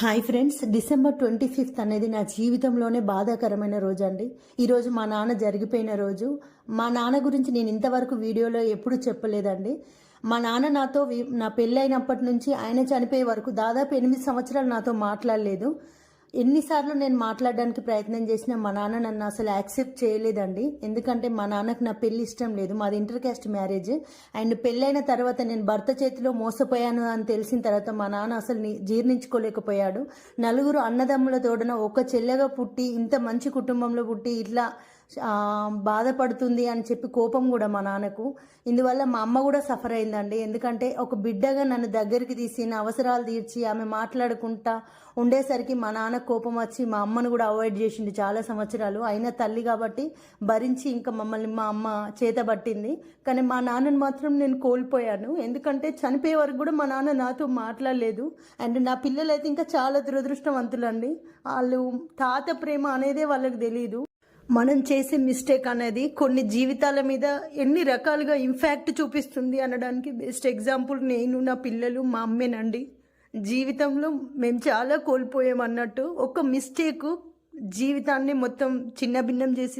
Hi friends December twenty fifth అనేది నా జీవితంలోనే బాధాకరమైన రోజు అండి ఈరోజు మా నాన్న జరిగిపోయిన రోజు. మా నాన్న గురించి నేను ఇంతవరకు వీడియోలో ఎప్పుడూ చెప్పలేదండి. మా నాన్న నాతో నా నా పెళ్ళైనప్పటి నుంచి ఆయన చనిపోయే వరకు దాదాపు ఎనిమిది సంవత్సరాలు నాతో మాట్లాడలేదు. ఎన్నిసార్లు నేను మాట్లాడడానికి ప్రయత్నం చేసినా మా నాన్న నన్ను అసలు యాక్సెప్ట్ చేయలేదండి. ఎందుకంటే మా నాన్నకు నా పెళ్ళి ఇష్టం లేదు. మాది ఇంటర్ క్యాస్ట్ మ్యారేజ్. అండ్ పెళ్ళైన తర్వాత నేను భర్త చేతిలో మోసపోయాను అని తెలిసిన తర్వాత మా నాన్న అసలు జీర్ణించుకోలేకపోయాడు. నలుగురు అన్నదమ్ముల తోడన ఒక చెల్లెగా పుట్టి ఇంత మంచి కుటుంబంలో పుట్టి ఇట్లా బాధపడుతుంది అని చెప్పి కోపం కూడా మా నాన్నకు. ఇందువల్ల మా అమ్మ కూడా సఫర్ అయిందండి. ఎందుకంటే ఒక బిడ్డగా నన్ను దగ్గరికి తీసి నా అవసరాలు తీర్చి ఆమె మాట్లాడుకుంటా ఉండేసరికి మా నాన్న కోపం వచ్చి మా అమ్మను కూడా అవాయిడ్ చేసిండు చాలా సంవత్సరాలు. అయినా తల్లి కాబట్టి భరించి ఇంకా మమ్మల్ని మా అమ్మ చేతబట్టింది కానీ మా నాన్నను మాత్రం నేను కోల్పోయాను. ఎందుకంటే చనిపోయే వరకు కూడా మా నాన్న నాతో మాట్లాడలేదు. అండ్ నా పిల్లలు అయితే ఇంకా చాలా దురదృష్టవంతులండి. వాళ్ళు తాత ప్రేమ అనేదే వాళ్ళకి తెలియదు మనం చేసే మిస్టేక్ అనేది కొన్ని జీవితాల మీద ఎన్ని రకాలుగా ఇంపాక్ట్ చూపిస్తుంది అనడానికి బెస్ట్ ఎగ్జాంపుల్ నేను నా పిల్లలు మా అమ్మేనండి. జీవితంలో మేము చాలా కోల్పోయాం అన్నట్టు ఒక మిస్టేక్ జీవితాన్ని మొత్తం చిన్న భిన్నం చేసి